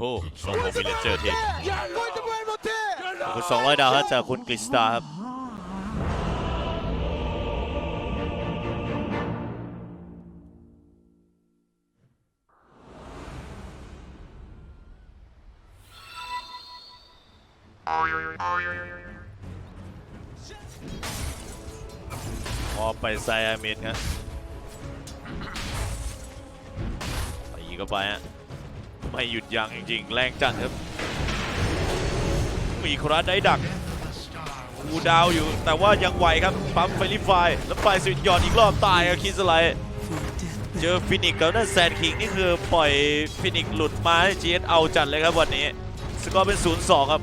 โอ้สองของวิลเลเจอร์ที Going to muere 못 해! คุณ200ดาวฮะจากคุณกฤษดาครับพอไปไซอาเมนครับตีเข้าไปฮะ ไม่หยุดยั้งจริงๆ แรงจัดครับ มีคราได้ดักกูดาวอยู่ แต่ว่ายังไหวครับ ปั๊มไฟลิฟายแล้วไฟสุดยอดอีกรอบตายครับคิสไลเจอฟินิกส์กับนั่นแซนคิงนี่คือปล่อยฟินิกส์หลุดมาให้จีเอสเอาจัดเลยครับวันนี้ สกอร์เป็น 0-2 ครับ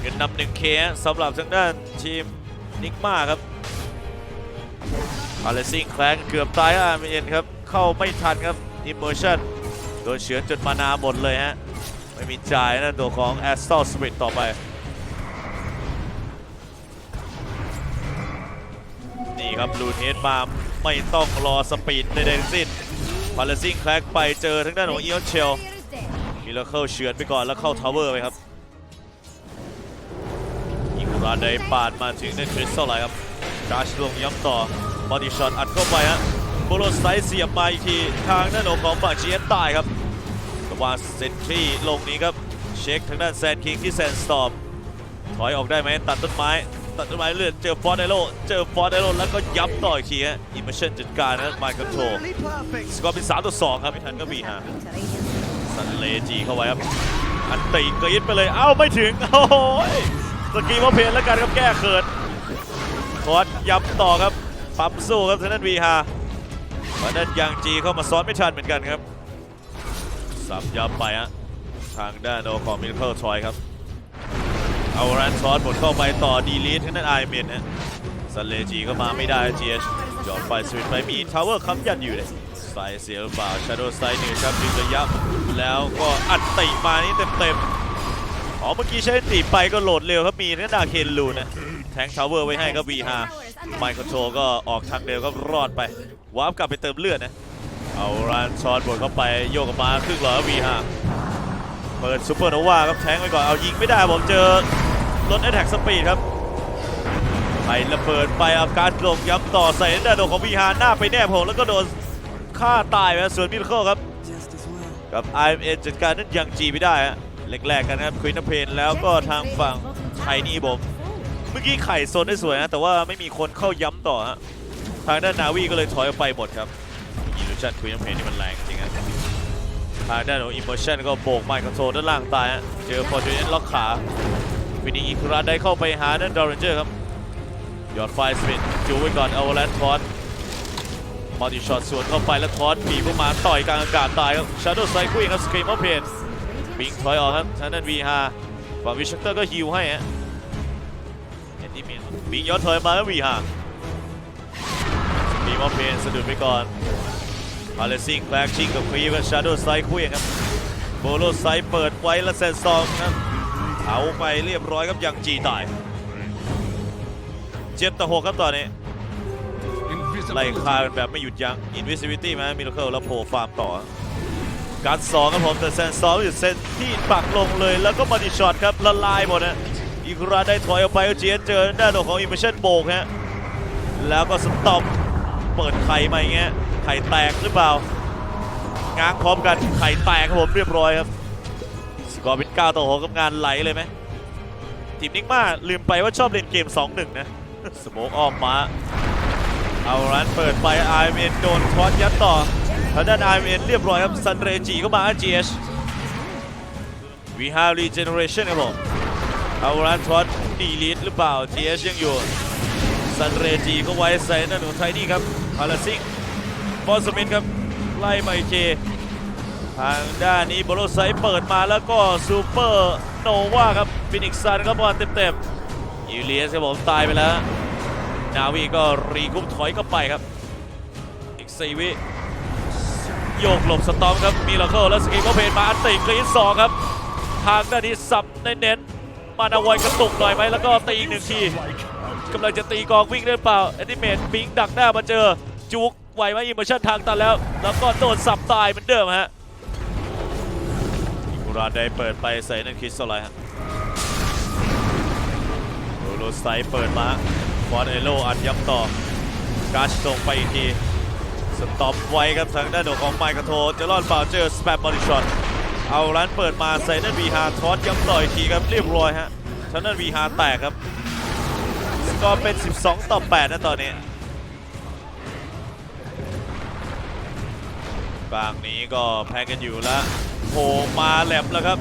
เงินนำหนึ่งเคสำหรับทางด้านทีมนิกมาครับพาเลซิงแคลงเกือบตายอาร์เมนครับ เข้าไม่ทันครับอิมเมอร์ชั่น ดนเฉือนจนมานาหมดเลยฮะ ไม่มีจ่ายนะตัวของ a s t o r Spirit ต่อไป นี่ครับลูนเฮดมาไม่ต้องรอสปีดใดๆทั้งสิ้นพาเลซิงแคลกไปเจอทางด้านของอีออนเชลมิลเคิลเฉือนไปก่อนแล้วเข้าทาวเวอร์ไปครับอีกุราไดปาดมาถึงในคริสตัลไลท์ครับดาชลงย้ำต่อบอดี้ช็อตอัดเข้าไปฮะโบโลไซส์เสียบมาอีกที ทางด้านของฝั่งจีเอสตายครับ วาเซนทรีลงนี้ครับ เช็คทางด้านแซนคิงที่แซนสตอมถอยออกได้ไหมตัดต้นไม้ ตัดต้นไม้เลื่อนเจอฟอร์ดไดโลเจอฟอร์ดไดโลแล้วก็ยับต่ออีกทีฮะอิมเมชั่นจัดการนะมาคอนโทรสกอร์เป็น3ต่อ2ครับไม่ทันก็มีฮะสันเลจีเข้าไว้ครับอันตีกรีดไปเลย เอ้าไม่ถึง โอ้โหยสกีมาเพลนแล้วกันครับแก้เขินคอร์ดยับต่อครับปั๊มสู้ครับทางด้านวีฮาทางด้านยังจีเข้ามาซ้อนไม่ทันเหมือนกันครับ สับยับไปฮะทางด้านโอของมิลเคิลทอยครับ เอาแรนซอสหมดเข้าไปต่อดีลีททางด้านไอเมนนะซันเลจีก็มาไม่ได้จีเอชจอดไฟสวิตช์ไปมีทาวเวอร์ค้ำยันอยู่เลยใส่เสียหรือเปล่าชาโดไซด์หนึ่งครับดึงระยะแล้วก็อัดติมานี่เต็มๆอ๋อเมื่อกี้ใช้ติไปก็โหลดเร็วครับมีทางด้านดาเคนลูนะแทงทาวเวอร์ไว้ให้ก็ V5 ไมค์คอนโทรก็ออกทางเร็วก็รอดไปวาร์ปกลับไปเติมเลือดนะ เอารันชอนบดเข้าไปโยกออกมาครึ่งหลอดวีฮะเปิดซูเปอร์โนวาครับแทงไปก่อนเอายิงไม่ได้ผมเจอรถแอทแท็กสปีดครับไประเบิดไปอาการลงย้ำต่อใส่ด้านโดนของวีฮาหน้าไปแนบผมแล้วก็โดนฆ่าตายไปส่วนมิลเคิลครับกับ IMN จัดการนั้นยังจีไม่ได้ฮะแรกๆกันครับควินเพนแล้วก็ทางฝั่งไทนี่บมเมื่อกี้ไข่โซนได้สวยนะแต่ว่าไม่มีคนเข้าย้ำต่อฮะทางด้านนาวีก็เลยถอยออกไปหมดครับ ชันควีนเพนนี่มันแรงจริงอะทางด้านของอิมเมอร์ชันก็โบกไมค์คอนโทรลด้านล่างตายฮะเจอฟอร์จูเนตล็อกขาฟินิกอีคุระได้เข้าไปหาด้านดอร์เรนเจอร์ครับหยอดไฟสปินจูไว้ก่อนเอาแลนทอสมัลติช็อตสวนเข้าไปแล้วทอสบีบเข้ามาต่อยกลางอากาศตายครับชาร์โดไซคุยครับสกรีมออฟเพนบิงถอยออกครับทางด้านวีฮาฝั่งวิชัตเตอร์ก็ฮิวให้ฮะเอ็นดี้มินบิงย้อนถอยมาแล้ววีฮาบีมออฟเพนสะดุดไปก่อน พาเลซิงแบกชิงกับควีกับชาโดว์ไซคุยครับโบโลไซเปิดไว้และแซนซองครับเอาไปเรียบร้อยครับยังจีตายเจ็ดต่อหกครับตอนนี้ไล่ฆ่ากันแบบไม่หยุดยัง้งอินวิสิวิตี้มามิลเคิลแล้วโผล่ฟาร์มต่อ การสองครับผมแต่แซนซองอยู่เซนที่ปักลงเลยแล้วก็มาดิช็อตครับละลายหมดนะอีกราได้ถอยออกไปเจียนเจอด้านของอิมเมชั่นโบกฮะแล้วก็สต็อป เปิดไข่มาอย่างเงี้ยไข่แตกหรือเปล่าง้างพร้อมกันไข่แตกครับผมเรียบร้อยครับสกอร์เป็น9ต่อ6กับงานไหลเลยไหมทีมนิกมาลืมไปว่าชอบเล่นเกม 2-1 นะสโมกออกมาเอารันเปิดไป RMN โดนทอสยัดต่อทางด้าน RMN เรียบร้อยครับซันเรจิเข้ามา GH วีฮารีเจเนอเรชันครับผมเอารันทอสดีลีดหรือเปล่า GH ยังอยู่ซันเรจิก็ไว้ใส่นั่นของไทนี่ครับ พาราซิงบอลสมิธครับ ไล่มาอีกทีทางด้านนี้โบโลไซเปิดมาแล้วก็ซูเปอร์โนวาครับฟินิกซันครับบอลเต็มๆยูเลียสครับผมตายไปแล้ว นาวีก็รีคุปถอยเข้าไปครับ อีก4วิโยกหลบสตอมครับ มีลาเคิลแล้วสกีก็เพนมาอันติกรีดสองครับ ทางด้านนี้สับเน้นๆมานาวยกระตุกหน่อยไหมแล้วก็ตีอีกหนึ่งทีกำลังจะตีกองวิ่งได้หรือเปล่าแอนิเมตบิงดักหน้ามาเจอ จุกไหวไหมอิมเมอร์ชันทางตันแล้ว แล้วก็โดนสับตายเหมือนเดิมฮะราได้เปิดไปใส่นั่นคริสไลฮะโรโลไซเปิดมาฟอนเอโลอัดย้ำต่อกาชส่งไปอีกทีสต็อปไว้ครับทางด้านของไมค์กระโทจะรอดเปล่าเจอสแปมบอลช็อตเอาร้านเปิดมาใส่นั่นวีฮาทอสย้ำต่ออีกทีครับเรียบร้อยฮะทางด้านวีฮาแตกครับสกอร์เป็น 12 ต่อ 8 นะตอนนี้ กลางนี้ก็แพ้กันอยู่แล้วโผล่มาแหลมแล้วครับ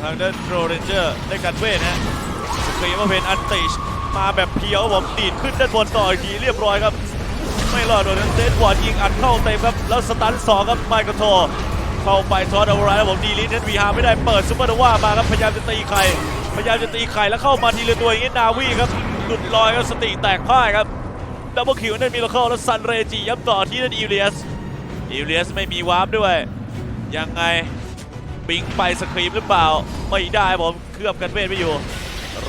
ทางด้านโรเรนเจอร์ได้การเวทฮะสกรีมาเป็นอันติชมาแบบเพียวผมดีดขึ้นด้านบนต่ออีกทีเรียบร้อยครับ ไม่รอดโดนเดนวอร์ดยิงอัดเข้าเต็มครับ แล้วสตันสองครับไมค์กโทเข้าไปทอดเอาไรแล้วผมดีลิทเนวีฮาไม่ได้เปิดซุปเปอร์โนว่ามาครับพยายามจะตีไข่พยายามจะตีไข่แล้วเข้ามาทีละตัวอย่างนี้นาวีครับหลุดลอยครับสติแตกพ่ายครับดับเบิลคิวนั่นมิลเคิลแล้วซันเรจิย้ำต่อที่นั่นอีเลียส อีเลียสไม่มีวาร์ปด้วย ยังไงบิงไปสครีมหรือเปล่า ไม่ได้ผมเคลือบกันเวทไม่อยู่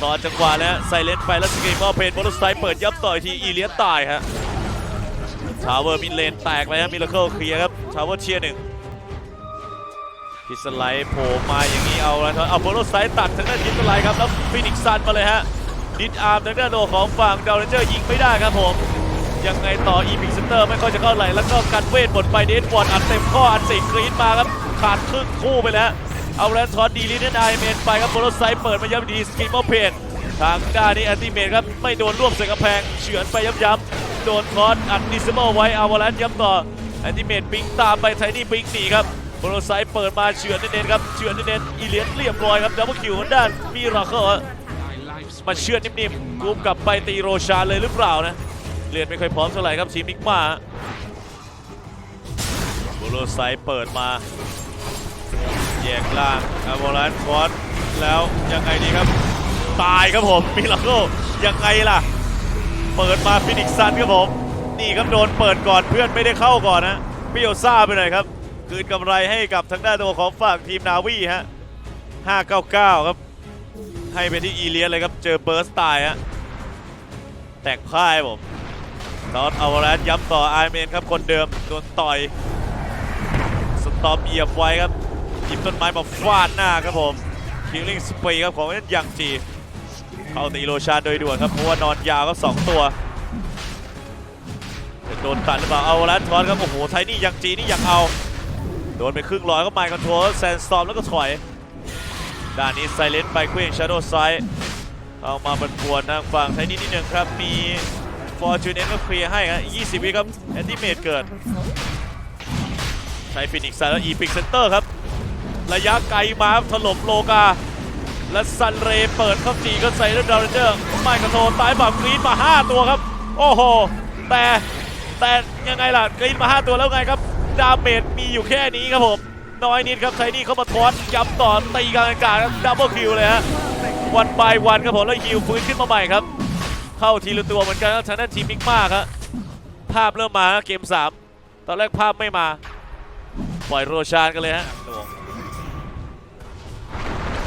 รอจังหวะแล้วไซเลนไปแล้วสกรีมอเพนบอลสไตเปิดยับต่อยทีอีเลียสตายฮะทาวเวอร์มิดเลนแตกไปฮะมิลเคิลเคลียร์ครับทาวเวอร์เชียร์หนึ่งพิสไลด์โผล่มาอย่างนี้เอาแล้วเอาโบโลไซตัดทางด้านพิสไลด์ครับแล้วฟินิกซ์ซันมาเลยฮะดิดอาร์มทางด้านโดของฝั่งดาวเรนเจอร์ยิงไม่ได้ครับผม ยังไงต่ออีพิกเซนเตอร์ไม่ค่อยจะเข้าไหลแล้วก็กันเวทหมดไปเดนบอลอัดเต็มข้ออัดสี่กรีดมาครับขาดครึ่งคู่ไปแล้ว เอาแรนทอดดีลิเนนไอเมนไปครับโบโลไซเปิดมาย้ำดีสกิมอเพนทางด้านนี้แอนติเมนครับไม่โดนร่วมใส่กระแพงเฉือนไปย้ำๆโดนทอดอัดดิสเมลไว้เอาวแลนย้ำต่อแอนติเมนปิงตามไปไทนี่ปิงหนีครับโบโลไซเปิดมาเฉือนเน้นๆครับเฉือนเน้นๆอีเลียนเรียบร้อยครับดับเบิลคิวด้านมีราเคิลมาเชือดนิ่มๆกุมกลับไปตีโรชาเลยหรือเปล่านะ เรียนไม่ค่อยพร้อมเท่าไหร่ครับทีมิกมาบูโรไซเปิดมา แยกล่างอาโบลันคอสแล้วยังไงดีครับ ตายครับผมมิลาโกยังไงล่ะ เปิดมาฟินิกซันครับผม นี่ครับโดนเปิดก่อนเพื่อนไม่ได้เข้าก่อนนะเปิโอซ่าไปหน่อยครับ คืนกำไรให้กับทางด้านตัวของฝั่งทีมนาวีฮะ 599 ครับ ให้ไปที่อีเลียนเลยครับ เจอเบิร์สตายฮะ แตกพ่ายผม ตอนเอาแลนย้ำต่อไอเมนครับคนเดิมโดนต่อยสตอมเหยียบไว้ครับหยิบต้นไม้มาฟาดหน้าครับผมคิลลิ่งสปีครับของนั่นยังจีเข้าตีโรชาโดยด่วนครับเพราะว่านอนยาวครับสองตัวจะโดนตัดหรือเปล่าเอาแลนทอนครับโอ้โหไทนี่ยังจีนี่ยังเอาโดนไปครึ่งร้อยก็ไมค์คอนโทรลแซนสตอมแล้วก็ถอยด้านนี้ไซเลนไปคว้งชาร์โดไซด์เอามาบรรปวนทางฝั่งไทนี่นิดหนึ่งครับมี ฟอร์จูเนก็เคลียร์ให้ครับ 20 วิครับแอนติเมตเกิด ใช้ฟินิกซ์แล้วอีพิกเซนเตอร์ครับ ระยะไกลมาถล่มโลกา และซันเรเปิดเข้าจีก็ใส่แล้วดาวเรนเจอร์ไม่กระโทนตายแบบกรีดมา 5 ตัวครับ โอ้โห แต่แต่ยังไงล่ะกรีดมา 5 ตัวแล้วไงครับ ดาเมจมีอยู่แค่นี้ครับผม น้อยนิดครับไทนี่เข้ามาทอนย้ำต่อตีกลางอากาศดับเบิลคิวเลยฮะวันบายวันครับผมแล้วฮิวฟื้นขึ้นมาใหม่ครับ เข้าทีละตัวเหมือนกันครับทางด้านทีมมิกมาครับภาพเริ่มมาครับเกม 3 ตอนแรกภาพไม่มา ปล่อยโรชานกันเลยฮะ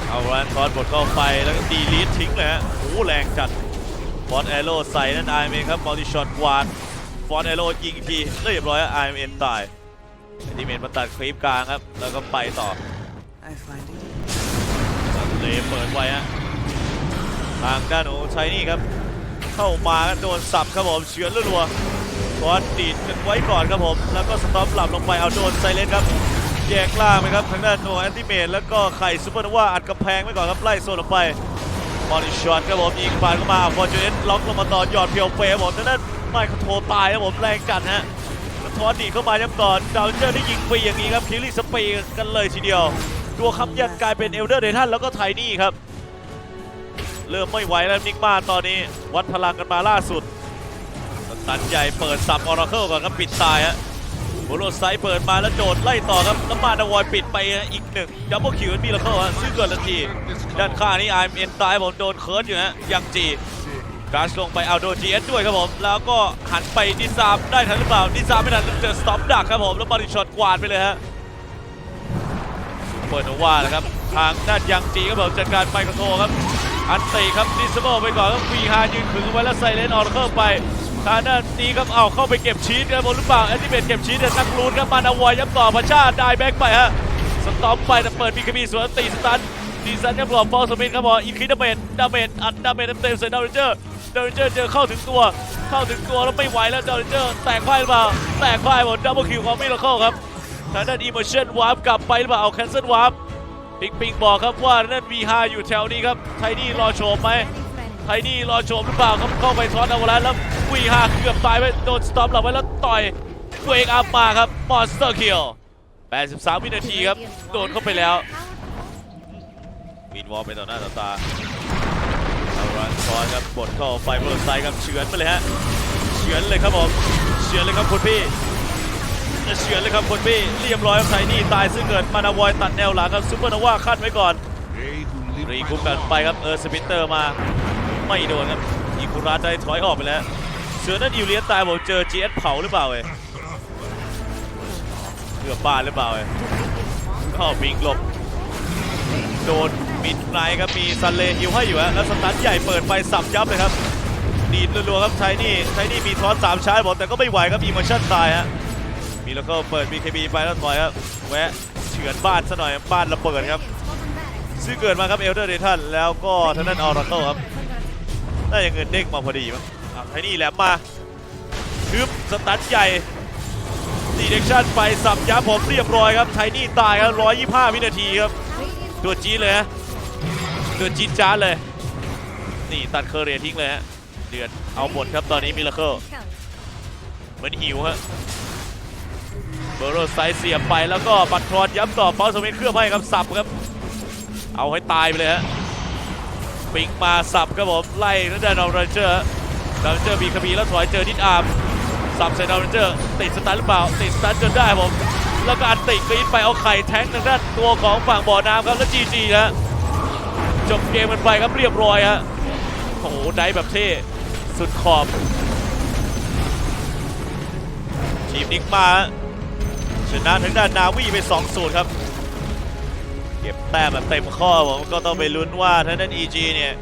เอาแรนทอนบดเข้าไปแล้วก็ดีลีททิ้งเลยฮะโอ้โหแรงจัดฟอนแอโร่ใส่นั่นไอเมนครับมัลติช็อตกวาดฟอนแอโร่ยิงอีกทีเรียบร้อยไอเมนตายทีเมนมาตัดคลิปกลางครับ แล้วก็ไปต่อ I find it. สันเลเปิดไว้ฮะทางด้านของชัยนี่ครับ เข้ามาโดนสับครับผมเฉือนรัวๆบอลดีดกันไว้ก่อนครับผม แล้วก็สต็อปหลับลงไปเอาโดนไซเลนครับแยกล่างไปครับทางด้านตัวแอนติเมตแล้วก็ไข่ซูเปอร์นว่าอัดกำแพงไว้ก่อนครับไล่โซนออกไปมอนิชอนครับผมยิงผ่านเข้ามาฟอร์จูเนตล็อกลงมาต่อหยอดเพียวเฟย์ครับผมทางด้านไมค์คโทรตายครับผมแรงจัดฮะทอนดีเข้ามาย้ำก่อนดาวเจอร์ได้ยิงฟรีอย่างนี้ครับคิลลี่สปีกันเลยทีเดียว ตัวคำยันกลายเป็นเอลเดอร์เดทันแล้วก็ไทนี่ครับ เริ่มไม่ไหวแล้วนิกมาตอนนี้ วัดพลังกันมาล่าสุดตันใหญ่เปิดสับออราเคิลก่อนครับปิดตายฮะโบโลไซด์เปิดมาแล้วโดดไล่ต่อครับน้ำมาดาวอยปิดไปอีกหนึ่งดับเบิลคิวมีแล้วเข้าฮะซึ่งเกิดทันทีด้านข้างนี้ไอเอ็นตายผมโดนเคิร์ดอยู่ฮะยังจีการลงไปเอาโดนจีเอสด้วยครับผม แล้วก็หันไปดิซามได้ทันหรือเปล่าดิซามไม่ทันเจอสต็อปดักครับผมแล้วบอลช็อตกวาดไปเลยฮะเปิดโนว่านะครับทางด้านยังจีครับผมจัดการไมโครโทครับ อันตีครับดิสเบิลไปก่อนครับวีฮายืนขึงไว้แล้วไซเลนออร์เคิลไปทางด้านนี้ครับเอาเข้าไปเก็บชีสครับผมหรือเปล่าแอนติเมตเก็บชีสเด็ดนักลูนครับมานาวอยย้ำต่อพระชาติได้แบ็กไปฮะสตอมไปแต่เปิดมีคบีสวนตีสตันดีซันยังหลอฟอลสมิธครับบอลอินคิดดาเมจดาเมจอัดดาเมจเต็มๆใส่ดาวเจอร์ดาวเจอร์เจอเข้าถึงตัวเข้าถึงตัวแล้วไม่ไหวแล้วดาวเจอร์แตกพ่ายหรือเปล่าแตกพ่ายหมดดับเบิลคิวของมิราเคิลครับทางด้านอีโมชั่นวาร์ปกลับไปหรือเปล่าเอาแคนเซิลวาร์ป ปิงปิงบอกครับว่านั่นวีฮาอยู่แถวนี้ครับไทนี่รอโชมไหมไทนี่รอโชมหรือเปล่าครับเข้าไปซ้อนเอาไว้แล้ววีฮาเกือบตายไปโดนสต็อมหลับไว้แล้วต่อยเวกอัพมาครับมอนสเตอร์คิล83 วินาทีครับ โดนเข้าไปแล้ววินวอลไปต่อหน้าต่อตาเอารันซ้อนครับบดเข้าไปบนไซด์ครับเฉือนไปเลยฮะเฉือนเลยครับผมเฉือนเลยครับคุณพี่ เฉือนเลยครับคุณพี่เรียบร้อยครับไทนี่ตายซึ่งเกิดมานาวอยตัดแนวหลังครับซูเปอร์นาวาขั้นไว้ก่อนรีคุมกันไปครับเออสปิเตอร์มาไม่โดนครับอีคุราได้ถอยออกไปแล้วเสือนั่นอิวเลียนตายบอกเจอ GS เอสเผาหรือเปล่าเว้ยเกือบบ้านหรือเปล่าเว้ยเข้าปิงหลบโดนมิดไนท์ครับมีซันเลฮิวให้อยู่ฮะแล้วสตันใหญ่เปิดไปสับยับเลยครับดีดรัวๆครับไทนี่ไทนี่มีทอสสามชาร์จบอกแต่ก็ไม่ไหวครับอีโมชั่นตายฮะีแล้วก็เปิด BKB ไปแล้วถอยครับแวะเฉือนบ้านซะหน่อยบ้านระเบิดครับซึ่งเกิดมาครับเอลเดอร์เดทันแล้วก็ทางด้านออร์เคิลครับน่าจะเงินเด้งมาพอดีมั้งไอ้นี่แหลมมาทึบสตันใหญ่ดีเด็กชั่นไปสับยับผมเรียบร้อยครับไทนี่ตายครับ125 วินาทีครับตัวจี๊ดเลยฮะตัวจี๊ดจ้าเลย นี่ตัดเคอร์เรียทิ้งเลยฮะเดือดเอาหมดครับตอนนี้มิราเคิลเหมือนหิวฮะ บอร์โรไซด์เสียบไปแล้วก็ปัดทรอนย้ำต่อเปาสมิธเคลื่อบให้ครับสับครับ เอาให้ตายไปเลยฮะปิงมาสับครับผมไล่นั่นเดนเอาเรนเจอร์ดาวเรนเจอร์มีคบีแล้วถอยเจอดิดอาร์มสับใส่ดาวเรนเจอร์ติดสตันหรือเปล่าติดสตันจนได้ผมแล้วก็อัดติกรีดไปเอาไข่แทงทางด้านตัวของฝั่งบ่อน้ำครับแล้วจีจีฮะจบเกมกันไปครับเรียบร้อยฮะโอ้โหได้แบบเท่สุดขอบทีมนิกมา ชนะทางด้านนาวีไป2-0ครับ เก็บแต้มแบบเต็มข้อผมก็ต้องไปลุ้นว่าทางด้าน EG เนี่ย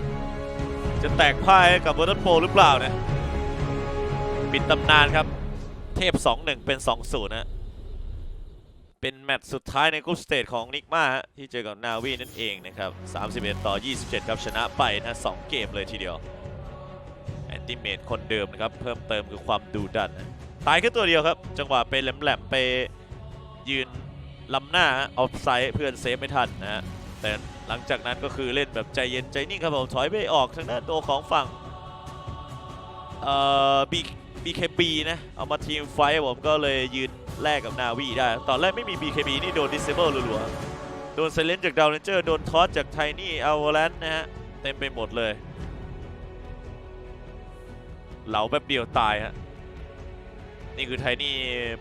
จะแตกพ่ายกับวอเตอร์โปหรือเปล่านะปิดตำนานครับ เทพ 2-1 เป็น 2-0 นะ เป็นแมตช์สุดท้ายในกรุ๊ปสเตจของนิกมาฮะที่เจอกับนาวีนั่นเองนะครับ 31 ต่อ 27 ครับชนะไปนะ 2 เกมเลยทีเดียว แอนติเมตคนเดิมนะครับ เพิ่มเติมคือความดูดันนะตายแค่ตัวเดียวครับ จังหวะไปแหลมๆไป ยืนล้ำหน้าออฟไซด์เพื่อนเซฟไม่ทันนะฮะแต่หลังจากนั้นก็คือเล่นแบบใจเย็นใจนิ่งครับผมถอยไปออกทางด้านตัวของฝั่งเอ่อบีบีเคบีนะเอามาทีมไฟผมก็เลยยืนแลกกับนาวีได้ ตอนแรกไม่มี BKB นี่โดน Disable รัวๆโดนไซเลนจากดาวเ n นเจอร์โดนทอสจากไทนี่เอัลว l ลนนะฮะเต็มไปหมดเลย เหลาแป๊บเดียวตายฮะ นี่คือไทนี่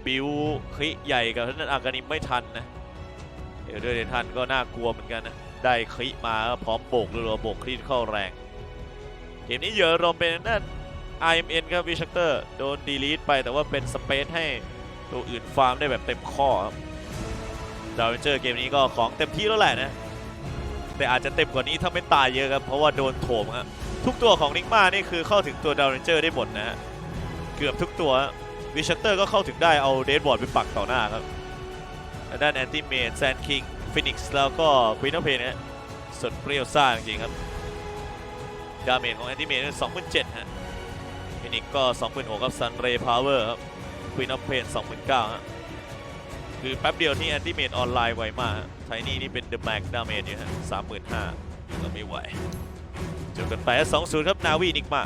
บิวคลิใหญ่กับท่านอากานิมไม่ทันนะเอลเดอร์เดทันก็น่ากลัวเหมือนกันนะ ได้คลิมาพร้อมโบกรัวโบกคลิเข้าแรง เกมนี้เยอะรวมเป็นนั่น IMN ครับวิชักเตอร์โดนดีลีทไปแต่ว่าเป็นสเปซให้ตัวอื่นฟาร์มได้แบบเต็มข้อครับดาวเวนเจอร์เกมนี้ก็ของเต็มที่แล้วแหละนะ แต่อาจจะเต็มกว่านี้ถ้าไม่ตายเยอะครับ เพราะว่าโดนโถมครับทุกตัวของนิกมานี่คือเข้าถึงตัวดาวเวนเจอร์ได้หมดนะฮะเกือบทุกตัว วิชักเตอร์ก็เข้าถึงได้เอาเดดบอร์ดไปปักต่อหน้าครับด้านแอนติเมนแซนคิงฟินิกซ์แล้วก็ควีนอ f เพนเนี่ยสดเปรี้ยวซ่าจริงครับ ดาเมจของแอนติเมนสองหมื่นเจ็ดฮะฟินิกก็สองหมื่นหกครับซันเรย์พาวเวอร์ครับควีนอ f เพนสองหมื่นเก้าฮะคือแป๊บเดียวที่แอนติเมนออนไลน์ไวมากไทนี่นี่เป็นเดอะแม็กดาเมจอยู่ฮะสามหมื่นห้าก็ไม่ไหวจบกันไปสองศูนย์ครับนาวีนิกมา